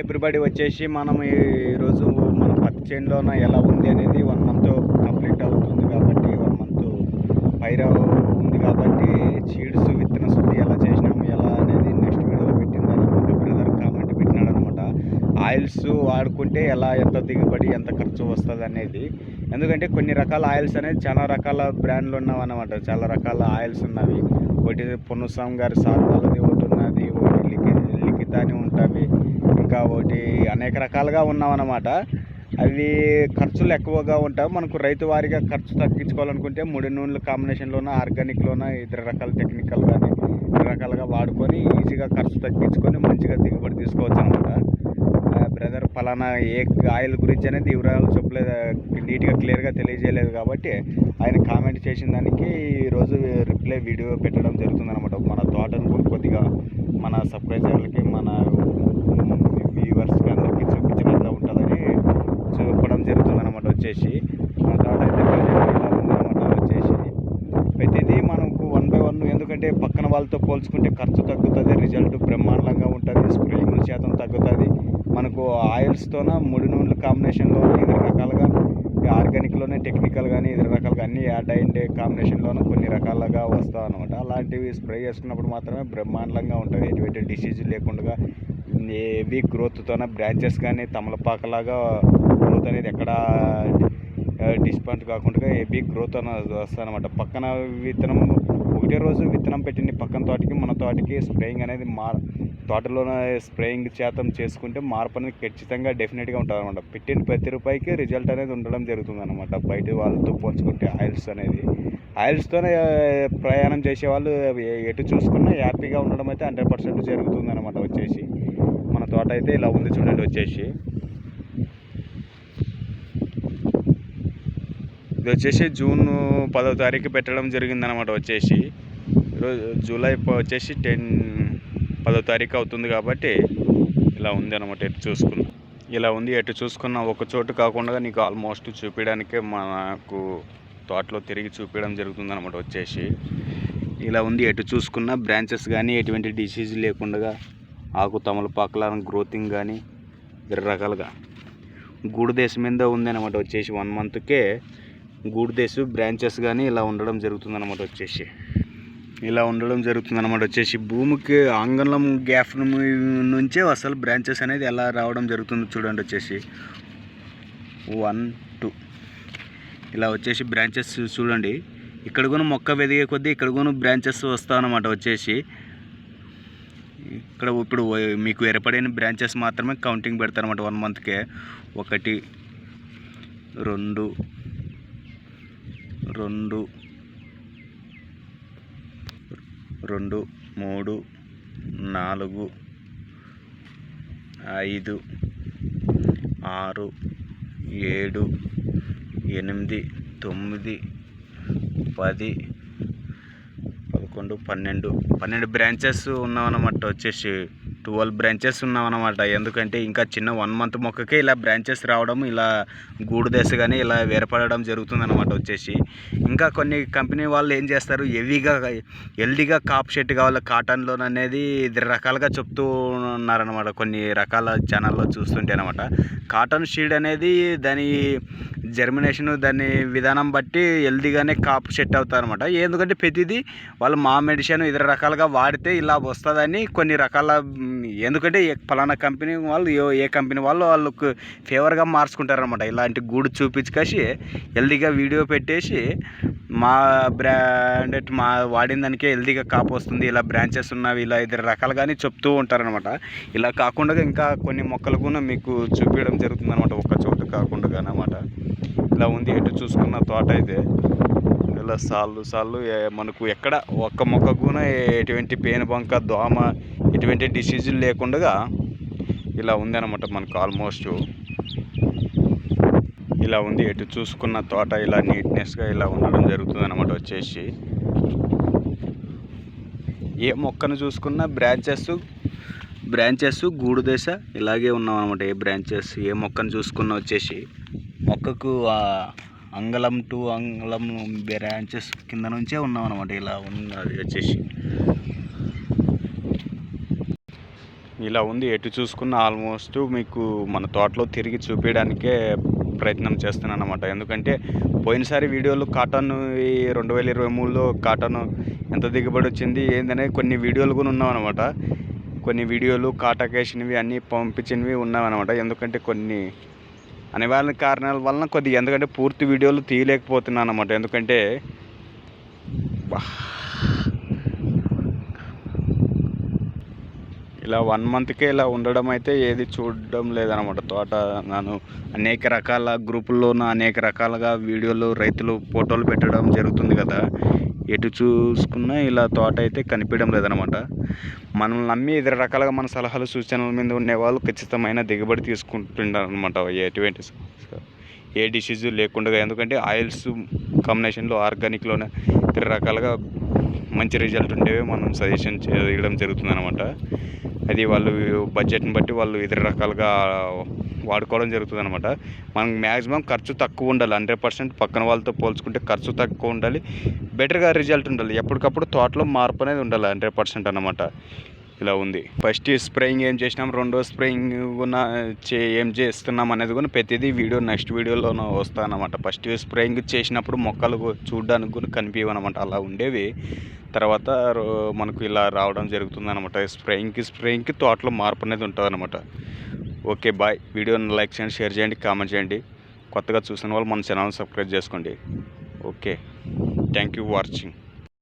Everybody వచ్చేసి మనం ఈరోజు మన పత్తి చేనులోన ఎలా ఉంది అనేది వన్ మంత్ కంప్లీట్ అవుతుంది కాబట్టి వన్ మంత్ పైర ఉంది కాబట్టి చీడ్స్ విత్తన శుద్ధి ఎలా చేసినాము ఎలా అనేది నెక్స్ట్ వీడియోలో పెట్టిందని ఒక బ్రదర్ కామెంట్ పెట్టినాడు అనమాట ఆయిల్స్ వాడుకుంటే ఎలా ఎంత దిగుబడి ఎంత ఖర్చు వస్తుంది అనేది. ఎందుకంటే కొన్ని రకాల ఆయిల్స్ అనేది చాలా రకాల బ్రాండ్లు ఉన్నవన్నమాట. చాలా రకాల ఆయిల్స్ ఉన్నవి. ఒకటి పొన్నుస్వామి గారి సార్ వాళ్ళది ఒకటి ఉన్నది ఒకటి లిఖి లిఖిత అని ఉంటుంది ఇంకా ఒకటి అనేక రకాలుగా ఉన్నామన్నమాట. అవి ఖర్చులు ఎక్కువగా ఉంటాయి. మనకు రైతు వారిగా ఖర్చు తగ్గించుకోవాలనుకుంటే ముడి నూనెల కాంబినేషన్లోన ఆర్గానిక్లోన ఇతర రకాల టెక్నికల్ కానీ ఇతర రకాలుగా వాడుకొని ఈజీగా ఖర్చు తగ్గించుకొని మంచిగా దిగుబడి తీసుకోవచ్చు అనమాట బ్రదర్ ఫలానా ఏ ఆయిల్ గురించి అనేది వివరాలు చెప్పలేదు. నీట్గా క్లియర్గా తెలియజేయలేదు కాబట్టి ఆయన కామెంట్ చేసిన దానికి ఈరోజు రిప్లై వీడియో పెట్టడం జరుగుతుంది అనమాట మన తోటను కొద్దిగా మన సబ్స్క్రైబర్లకి మన వ్యూవర్స్కి అందరికీ చూపించినట్లు ఉంటుందని చూపడం జరుగుతుంది అనమాట వచ్చేసి. మన తోట అయితే present ఇలా ఉందన్నమాట వచ్చేసి. ప్రతిదీ మనకు వన్ బై వన్ ఎందుకంటే పక్కన వాళ్ళతో పోల్చుకుంటే ఖర్చు తగ్గుతుంది రిజల్ట్ బ్రహ్మాండంగా ఉంటుంది స్ప్రేయింగ్ శాతం తగ్గుతుంది. మనకు ఆయిల్స్తోన ముడి నూనెల కాంబినేషన్లో ఇతర రకాలుగా ఆర్గానిక్లోనే టెక్నికల్ కానీ ఇతర రకాలుగా అన్ని యాడ్ అయ్యే కాంబినేషన్లోనూ కొన్ని రకాలుగా వస్తాయి అనమాట అలాంటివి స్ప్రే చేసుకున్నప్పుడు మాత్రమే బ్రహ్మాండంగా ఉంటుంది. ఎటువంటి డిసీజ్ లేకుండా ఏవి గ్రోత్తోన బ్రాంచెస్ కానీ తమలపాకలాగా గ్రోత్ అనేది ఎక్కడ డిస్పాయింట్ కాకుండా ఏబీ గ్రోత్ అనేది వస్తుంది అనమాట పక్కన విత్తనం ఒకటే రోజు విత్తనం పెట్టింది పక్కన తోటకి మన తోటకి స్ప్రేయింగ్ అనేది మా తోటలోనే స్ప్రేయింగ్ శాతం చేసుకుంటే మార్పు అనేది ఖచ్చితంగా డెఫినెట్గా ఉంటుంది అనమాట పెట్టిన ప్రతి రూపాయికి రిజల్ట్ అనేది ఉండడం జరుగుతుంది అనమాట బయట వాళ్ళతో పోల్చుకుంటే ఆయిల్స్ అనేది. ఆయిల్స్తోనే ప్రయాణం చేసే వాళ్ళు ఎటు చూసుకున్నా హ్యాపీగా ఉండడం అయితే హండ్రెడ్ పర్సెంట్ జరుగుతుంది అనమాట వచ్చేసి. తోట అయితే ఇలా ఉంది చూడండి వచ్చేసి. ఇది వచ్చేసి జూన్ పదో తారీఖు పెట్టడం జరిగిందనమాట వచ్చేసి. ఈరోజు జూలై వచ్చేసి టెన్ పదో తారీఖు అవుతుంది కాబట్టి ఇలా ఉంది అనమాట ఎటు చూసుకున్నా. ఇలా ఉంది ఎటు చూసుకున్నా ఒక చోటు కాకుండా నీకు ఆల్మోస్ట్ చూపించడానికే మనకు తోటలో తిరిగి చూపించడం జరుగుతుంది అనమాట వచ్చేసి. ఇలా ఉంది ఎటు చూసుకున్న బ్రాంచెస్ కానీ ఎటువంటి డిసీజ్ లేకుండా ఆకు తమలపాకుల గ్రోతింగ్ కానీ ఇతర రకాలుగా గూడుదేశం మీద ఉందన్నమాట వచ్చేసి వన్ మంత్కే. గూడుదేశు బ్రాంచెస్ కానీ ఇలా ఉండడం జరుగుతుందన్నమాట వచ్చేసి. ఇలా ఉండడం జరుగుతుందన్నమాట వచ్చేసి. భూమికి ఆంగలం గ్యాప్ నుంచే అసలు బ్రాంచెస్ అనేది ఎలా రావడం జరుగుతుంది చూడండి వచ్చేసి. One two. ఇలా వచ్చేసి బ్రాంచెస్ చూడండి. ఇక్కడ కూడా మొక్క వెదిగే కొద్దీ ఇక్కడ కూడా బ్రాంచెస్ వస్తాయన్నమాట వచ్చేసి. ఇక్కడ ఇప్పుడు మీకు ఏర్పడిన బ్రాంచెస్ మాత్రమే కౌంటింగ్ పెడతారన్నమాట వన్ మంత్కే ఒకటి రెండు రెండు రెండు మూడు నాలుగు ఐదు ఆరు ఏడు ఎనిమిది తొమ్మిది పది పదకొండు పన్నెండు. పన్నెండు బ్రాంచెస్ ఉన్నామన్నమాట వచ్చేసి. ట్వెల్వ్ బ్రాంచెస్ ఉన్నామన్నమాట. ఎందుకంటే ఇంకా చిన్న వన్ మంత్ మొక్కకే ఇలా బ్రాంచెస్ రావడం ఇలా గూడు దశ కానీ ఇలా వేరపడడం జరుగుతుందన్నమాట వచ్చేసి. ఇంకా కొన్ని కంపెనీ వాళ్ళు ఏం చేస్తారు? హెవీగా హెల్దీగా కాప్ షెట్ కావాలి కాటన్లో అనేది ఇద్దరు రకాలుగా చెప్తూ ఉన్నారనమాట కొన్ని రకాల ఛానల్లో చూస్తుంటే అనమాట కాటన్ షీడ్ అనేది దాని జర్మినేషన్ దాని విధానం బట్టి హెల్దీగానే కాపు సెట్ అవుతారనమాట అనమాట ఎందుకంటే ప్రతిదీ వాళ్ళు మా మెడిసిన్ ఇతర రకాలుగా వాడితే ఇలా వస్తుందని కొన్ని రకాల ఎందుకంటే ఫలానా కంపెనీ వాళ్ళు ఏ- కంపెనీ వాళ్ళు వాళ్ళకు ఫేవర్గా మార్చుకుంటారనమాట ఇలాంటి గూడు చూపించుకేసి హెల్దీగా వీడియో పెట్టేసి మా బ్రాండ్ మా వాడిన దానికే హెల్దీగా కాపు వస్తుంది ఇలా బ్రాంచెస్ ఉన్నవి ఇలా ఇద్దరు రకాలుగానే చెప్తూ ఉంటారనమాట ఇలా కాకుండా ఇంకా కొన్ని మొక్కలు కూడా మీకు చూపించడం జరుగుతుంది అనమాట ఒక చోటు కాకుండా అనమాట ఇలా ఉంది ఎటు చూసుకున్న తోట అయితే ఇలా సాళ్ళు సాళ్ళు మనకు ఎక్కడ ఒక్క మొక్క కూడా ఎటువంటి పేను బంక దోమ ఎటువంటి డిసీజులు లేకుండా ఇలా ఉంది అనమాట మనకు ఆల్మోస్ట్. ఇలా ఉంది ఎటు చూసుకున్న తోట ఇలా నీట్నెస్గా ఇలా ఉండడం జరుగుతుంది అనమాట వచ్చేసి. ఏ మొక్కను చూసుకున్నా బ్రాంచెస్ బ్రాంచెస్ గూడు దశ ఇలాగే ఉన్నాం అనమాట ఏ బ్రాంచెస్. ఏ మొక్కను చూసుకున్నా వచ్చేసి మొక్కకు అంగళం టు అంగళం బ్రాంచెస్ కింద నుంచే ఉన్నాం అనమాట ఇలా ఉన్నది వచ్చేసి. ఇలా ఉంది ఎటు చూసుకున్న ఆల్మోస్ట్ మీకు మన తోటలో తిరిగి చూపించడానికే ప్రయత్నం చేస్తున్నాను అనమాట ఎందుకంటే పోయినసారి వీడియోలు కాటన్ ఈ రెండు వేల ఇరవై మూడులో కాటన్ ఎంత దిగుబడి వచ్చింది ఏందనే కొన్ని వీడియోలు కూడా ఉన్నామన్నమాట కొన్ని వీడియోలు కాటాకేసినవి అన్నీ పంపించినవి ఉన్నామన్నమాట ఎందుకంటే కొన్ని అనివార్య కారణాల వలన కొద్దిగా ఎందుకంటే పూర్తి వీడియోలు తీయలేకపోతున్నాను అనమాట ఎందుకంటే బా ఇలా వన్ మంత్కే ఇలా ఉండడం అయితే ఏది చూడడం లేదనమాట తోట నన్ను అనేక రకాల గ్రూపుల్లోన అనేక రకాలుగా వీడియోలు రైతులు ఫోటోలు పెట్టడం జరుగుతుంది కదా. ఎటు చూసుకున్నా ఇలా తోట అయితే కనిపించడం లేదనమాట మనల్ని నమ్మి ఇతర రకాలుగా మన సలహాలు సూచనల మీద ఉండేవాళ్ళు ఖచ్చితమైన దిగుబడి తీసుకుంటున్నారు అనమాట ఎటువంటి ఏ డిసీజు లేకుండా ఎందుకంటే ఆయిల్స్ కాంబినేషన్లో ఆర్గానిక్లోనే ఇతర రకాలుగా మంచి రిజల్ట్ ఉండేవి మనం సజెషన్ చేయడం జరుగుతుంది అనమాట అది వాళ్ళు బడ్జెట్ని బట్టి వాళ్ళు ఇతర రకాలుగా వాడుకోవడం జరుగుతుంది అనమాట మనకు మ్యాక్సిమం ఖర్చు తక్కువ ఉండాలి. హండ్రెడ్ పర్సెంట్ పక్కన వాళ్ళతో పోల్చుకుంటే ఖర్చు తక్కువ ఉండాలి. బెటర్గా రిజల్ట్ ఉండాలి. ఎప్పటికప్పుడు తోటలో మార్పు అనేది ఉండాలి. హండ్రెడ్ పర్సెంట్ అనమాట ఇలా ఉంది. ఫస్ట్ స్ప్రేయింగ్ ఏం చేసినాం? రెండో స్ప్రేయింగ్ కూడా చే ఏం చేస్తున్నాం అనేది కూడా ప్రతిదీ వీడియో నెక్స్ట్ వీడియోలోనూ వస్తానమాట ఫస్ట్ స్ప్రేయింగ్ చేసినప్పుడు మొక్కలు చూడడానికి కూడా కనిపించనమాట అలా ఉండేవి. తర్వాత రో- మనకు ఇలా రావడం జరుగుతుంది అనమాట స్ప్రేయింగ్కి స్ప్రేయింగ్కి తోటలో మార్పు అనేది ఉంటుంది అనమాట ఓకే బాయ్. వీడియోని లైక్ చేయండి షేర్ చేయండి కామెంట్ చేయండి. కొత్తగా చూసిన వాళ్ళు మన ఛానల్ సబ్స్క్రైబ్ చేసుకోండి. ఓకే. Thank you watching.